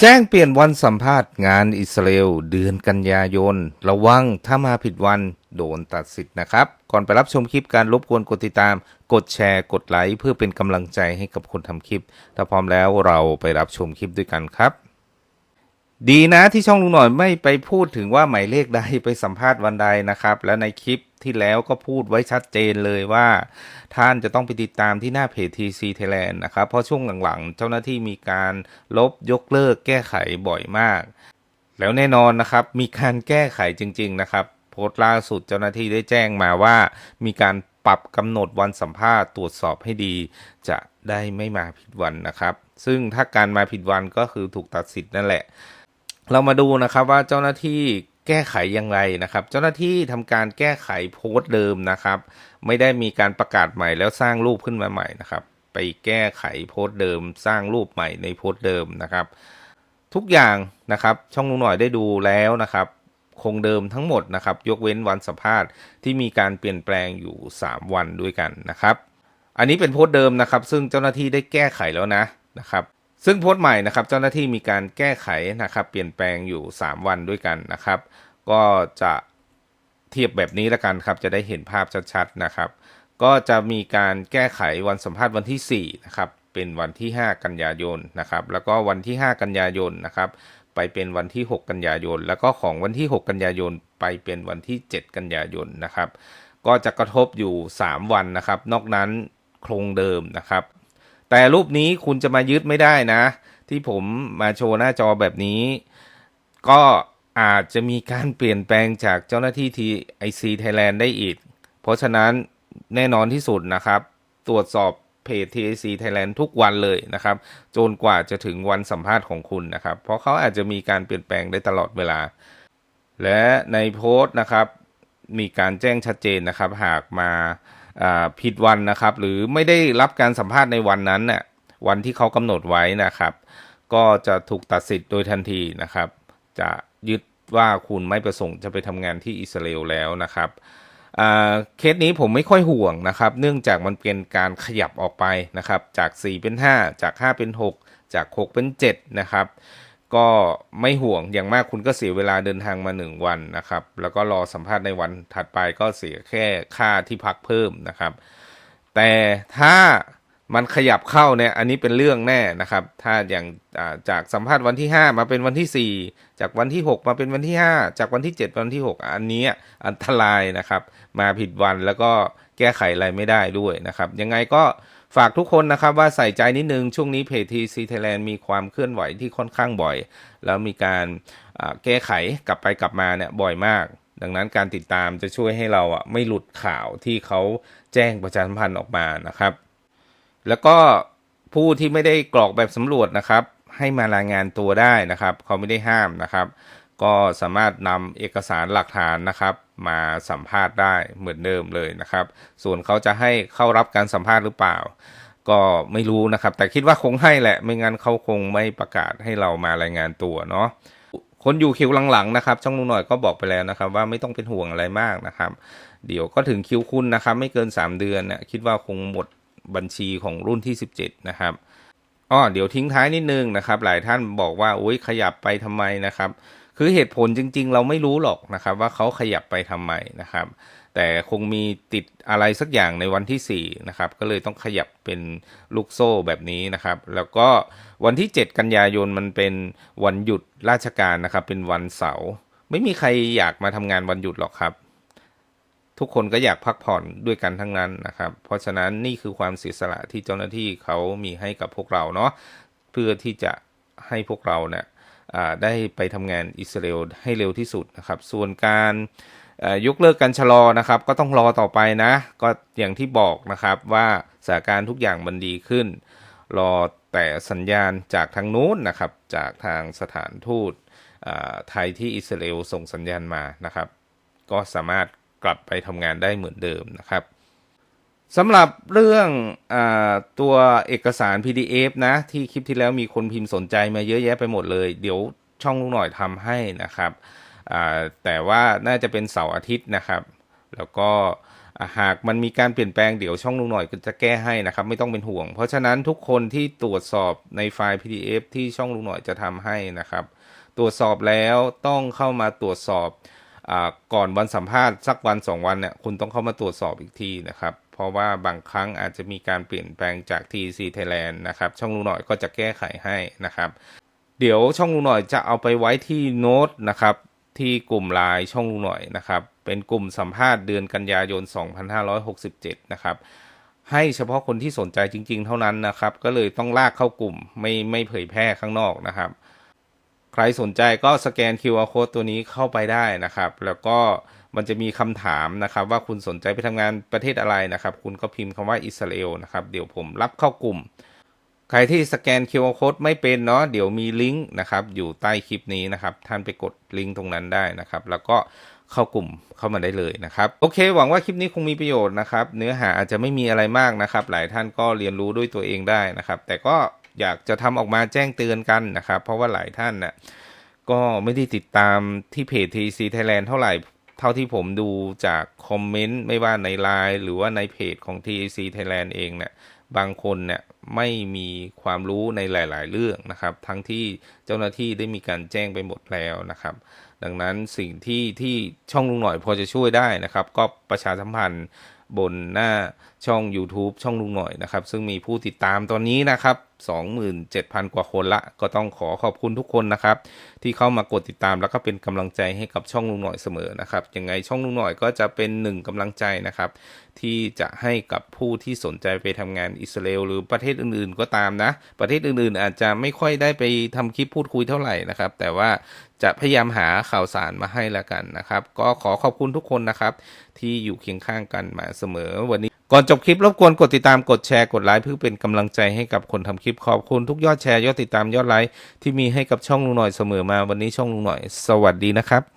แจ้งเปลี่ยนวันสัมภาษณ์งานอิสราเอลเดือนกันยายน ระวังถ้ามาผิดวันโดนตัดสิทธิ์นะครับ ก่อนไปรับชมคลิปการรบกวนกดติดตาม กดแชร์กดไลค์เพื่อเป็นกำลังใจให้กับคนทำคลิป ถ้าพร้อมแล้วเราไปรับชมคลิปด้วยกันครับ ดีนะที่ช่องลุงหน่อยไม่ไปพูดถึงว่าหมายเลขใดไปสัมภาษณ์วันใดนะครับ และในคลิปที่แล้วก็พูดไว้ชัดเจนเลยว่า ท่านจะต้องไปติดตามที่หน้าเพจ TC Thailand นะครับ เพราะช่วงหลังๆ เจ้าหน้าที่มีการลบยกเลิกแก้ไขบ่อยมาก แล้วแน่นอนนะครับ มีการแก้ไขจริง ๆ นะครับ โพสต์ล่าสุดเจ้าหน้าที่ได้แจ้งมาว่า มีการปรับกำหนดวันสัมภาษณ์ตรวจสอบให้ดี จะได้ไม่มาผิดวันนะครับ ซึ่งถ้าการมาผิดวันก็คือถูกตัดสิทธิ์นั่นแหละ เรามาดูนะครับว่าเจ้าหน้าที่แก้ไขอย่างไรนะครับ เจ้าหน้าที่ทำการแก้ไขโพสต์เดิมนะครับ ไม่ได้มีการประกาศใหม่แล้วสร้างรูปขึ้นมาใหม่นะครับ ไปแก้ไขโพสต์เดิม สร้างรูปใหม่ในโพสต์เดิมนะครับ ทุกอย่างนะครับ ช่องลุงหน่อยได้ดูแล้วนะครับ คงเดิมทั้งหมดนะครับ ยกเว้นวันสัมภาษณ์ที่มีการเปลี่ยนแปลงอยู่ 3 วันด้วยกันนะครับ อันนี้เป็นโพสต์เดิมนะครับ ซึ่งเจ้าหน้าที่ได้แก้ไขแล้วนะนะครับ ซึ่งโพสต์ใหม่นะครับเจ้าหน้าที่มีการแก้ไขนะครับ เปลี่ยนแปลงอยู่ 3 วันด้วยกันนะครับ ก็จะเทียบแบบนี้ละกันครับ จะได้เห็นภาพชัดๆนะครับ ก็จะมีการแก้ไขวันสัมภาษณ์วันที่4นะครับเป็นวันที่ 5 กันยายนนะครับ แล้วก็วันที่ 5 กันยายนนะครับ ไปเป็นวันที่ 6 กันยายน แล้วก็ของวันที่ 6 กันยายน ไปเป็นวันที่ 7 กันยายนนะครับ ก็จะกระทบอยู่ 3 วันนะครับ นอกนั้นโครงเดิมนะครับ แต่รูปนี้คุณจะมายึดไม่ได้นะ ที่ผมมาโชว์หน้าจอแบบนี้ ก็อาจจะมีการเปลี่ยนแปลงจากเจ้าหน้าที่ทีไอซีไทยแลนด์ได้อีก เพราะฉะนั้นแน่นอนที่สุดนะครับ ตรวจสอบเพจ TAC Thailand ทุกวันเลยนะครับ จนกว่าจะถึงวันสัมภาษณ์ของคุณนะครับ เพราะเขาอาจจะมีการเปลี่ยนแปลงได้ตลอดเวลา และในโพสต์นะครับ มีการแจ้งชัดเจนนะครับ หากมาอ่า ผิดวันนะครับ หรือไม่ได้รับการสัมภาษณ์ในวันนั้นน่ะวันที่เขากำหนดไว้นะครับ ก็จะถูกตัดสิทธิ์โดยทันทีนะครับ จะยึดว่าคุณไม่ประสงค์จะไปทำงานที่อิสราเอลแล้วนะครับเคสนี้ผมไม่ค่อยห่วงนะครับ เนื่องจากมันเป็นการขยับออกไปนะครับ จาก 4 เป็น 5 จาก 5 เป็น 6 จาก 6 เป็น7นะครับ ก็ไม่ห่วงอย่างมากคุณก็เสียเวลาเดินทางมา 1 วันนะครับ แล้วก็รอสัมภาษณ์ในวันถัดไปก็เสียแค่ค่าที่พักเพิ่มนะครับ แต่ถ้ามันขยับเข้าเนี่ยอันนี้เป็นเรื่องแน่นะครับ ถ้าอย่างาจากสัมภาษณ์วันที่ 5 มาเป็นวันที่ 4 จากวันที่ 6 มาเป็นวันที่ 5 จากวันที่ 7 วันที่ 6 อันนี้อันตรายนะครับ มาผิดวันแล้วก็แก้ไขอะไรไม่ได้ด้วยนะครับ ยังไงก็ ฝากทุกคนนะครับว่าใส่ใจนิดนึง ช่วงนี้เพจทีซีไทยแลนด์มีความเคลื่อนไหวที่ค่อนข้างบ่อย แล้วมีการแก้ไขกลับไปกลับมาเนี่ยบ่อยมาก ดังนั้นการติดตามจะช่วยให้เราอะไม่หลุดข่าวที่เขาแจ้งประชาสัมพันธ์ออกมานะครับ แล้วก็ผู้ที่ไม่ได้กรอกแบบสำรวจนะครับ ให้มารายงานตัวได้นะครับ เขาไม่ได้ห้ามนะครับ ก็สามารถนำเอกสารหลักฐานนะครับ มาสัมภาษณ์ได้เหมือนเดิมเลยนะครับ ส่วนเขาจะให้เข้ารับการสัมภาษณ์หรือเปล่า ก็ไม่รู้นะครับ แต่คิดว่าคงให้แหละไม่งั้นเขาคงไม่ประกาศให้เรามารายงานตัวเนาะคนอยู่คิวหลังๆนะครับช่องลุงหน่อยก็บอกไปแล้วนะครับ ว่าไม่ต้องเป็นห่วงอะไรมากนะครับ เดี๋ยวก็ถึงคิวคุณนะครับ ไม่เกิน 3 เดือนนะคิดว่าคงหมดบัญชีของรุ่นที่ 17 นะครับอ้อเดี๋ยวทิ้งท้ายนิดนึงนะครับ หลายท่านบอกว่าโอ้ยขยับไปทำไมนะครับ คือเหตุผลจริง ๆ เราไม่รู้หรอกนะครับ ว่าเขาขยับไปทำไมนะครับ แต่คงมีติดอะไรสักอย่างในวันที่4นะครับก็เลยต้องขยับเป็นลูกโซ่แบบนี้นะครับ แล้วก็วันที่ 7 กันยายนมันเป็นวันหยุดราชการนะครับ เป็นวันเสาร์ไม่มีใครอยากมาทำงานวันหยุดหรอกครับ ทุกคนก็อยากพักผ่อนด้วยกันทั้งนั้นนะครับ เพราะฉะนั้นนี่คือความเสียสละที่เจ้าหน้าที่เขามีให้กับพวกเราเนาะเพื่อที่จะให้พวกเราเนี่ย ได้ไปทำงานอิสราเอลให้เร็วที่สุดนะครับ ส่วนการยกเลิกการชะลอนะครับ ก็ต้องรอต่อไปนะ ก็อย่างที่บอกนะครับว่าสถานการณ์ทุกอย่างมันดีขึ้น รอแต่สัญญาณจากทางนู้นนะครับ จากทางสถานทูตไทยที่อิสราเอลส่งสัญญาณมานะครับ ก็สามารถกลับไปทำงานได้เหมือนเดิมนะครับ สำหรับเรื่องอตัวเอกสาร PDF นะ ที่คลิปที่แล้วมีคนพิมพ์สนใจมาเยอะแยะไปหมดเลย เดี๋ยวช่องลุงหน่อยทำให้นะครับ แต่ว่าน่าจะเป็นเสาร์อาทิตย์นะครับ แล้วก็หากมันมีการเปลี่ยนแปลงเดี๋ยวช่องลุงหน่อยก็จะแก้ให้นะครับ ไม่ต้องเป็นห่วง เพราะฉะนั้นทุกคนที่ตรวจสอบในไฟล์ PDF ที่ช่องลุงหน่อยจะทำให้นะครับ ตรวจสอบแล้วต้องเข้ามาตรวจสอบ ก่อนวันสัมภาษณ์สักวันสองวันเนี่ยคุณต้องเข้ามาตรวจสอบอีกทีนะครับ เพราะว่าบางครั้งอาจจะมีการเปลี่ยนแปลงจาก TC Thailand นะครับ ช่องลุงหน่อยก็จะแก้ไขให้นะครับ เดี๋ยวช่องลุงหน่อยจะเอาไปไว้ที่โน้ตนะครับที่กลุ่มไลน์ช่องลุงหน่อยนะครับ เป็นกลุ่มสัมภาษณ์เดือนกันยายน 2567 นะครับให้เฉพาะคนที่สนใจจริง ๆ เท่านั้นนะครับ ก็เลยต้องลากเข้ากลุ่มไม่ไม่เผยแพร่ข้างนอกนะครับ ใครสนใจก็สแกน QR code ตัวนี้เข้าไปได้นะครับ แล้วก็มันจะมีคำถามนะครับ ว่าคุณสนใจไปทำงานประเทศอะไรนะครับ คุณก็พิมพ์คำว่าอิสราเอลนะครับ เดี๋ยวผมรับเข้ากลุ่ม ใครที่สแกน QR code ไม่เป็นเนาะเดี๋ยวมีลิงก์นะครับ อยู่ใต้คลิปนี้นะครับ ท่านไปกดลิงก์ตรงนั้นได้นะครับ แล้วก็เข้ากลุ่มเข้ามาได้เลยนะครับ โอเค หวังว่าคลิปนี้คงมีประโยชน์นะครับ เนื้อหาอาจจะไม่มีอะไรมากนะครับ หลายท่านก็เรียนรู้ด้วยตัวเองได้นะครับ แต่ก็ อยากจะทำออกมาแจ้งเตือนกันนะครับ เพราะว่าหลายท่านน่ะก็ไม่ได้ติดตามที่เพจ TC Thailand เท่าไหร่ เท่าที่ผมดูจากคอมเมนต์ไม่ว่าในไลน์หรือว่าในเพจของ TC Thailand เองเนี่ยบางคนเนี่ยไม่มีความรู้ในหลาย ๆ เรื่องนะครับ ทั้งที่เจ้าหน้าที่ได้มีการแจ้งไปหมดแล้วนะครับ ดังนั้นสิ่งที่ที่ช่องลุงหน่อยพอจะช่วยได้นะครับ ก็ประชาสัมพันธ์บนหน้า ช่อง YouTube ช่องลุงหน่อยนะครับ ซึ่งมีผู้ติดตามตอนนี้นะครับ 27,000 กว่าคนละ ก็ต้องขอขอบคุณทุกคนนะครับ ที่เข้ามากดติดตามแล้วก็เป็นกำลังใจให้กับช่องลุงหน่อยเสมอนะครับยังไงช่องลุงหน่อยก็จะเป็นหนึ่งกำลังใจนะครับ ที่จะให้กับผู้ที่สนใจไปทำงานอิสราเอลหรือประเทศอื่นๆ ก็ตามนะ ประเทศอื่นๆ อาจจะไม่ค่อยได้ไปทำคลิปพูดคุยเท่าไหร่นะครับ แต่ว่าจะพยายามหาข่าวสารมาให้ละกันนะครับ ก็ขอขอบคุณทุกคนนะครับ ที่อยู่เคียงข้างกันมาเสมอวันนี้ ก่อนจบคลิปรบกวนกดติดตามกดแชร์กดไลค์เพื่อเป็นกำลังใจให้กับคนทำคลิปขอบคุณทุกยอดแชร์ยอดติดตามยอดไลค์ที่มีให้กับช่องลุงหน่อยเสมอมาวันนี้ช่องลุงหน่อย สวัสดีนะครับ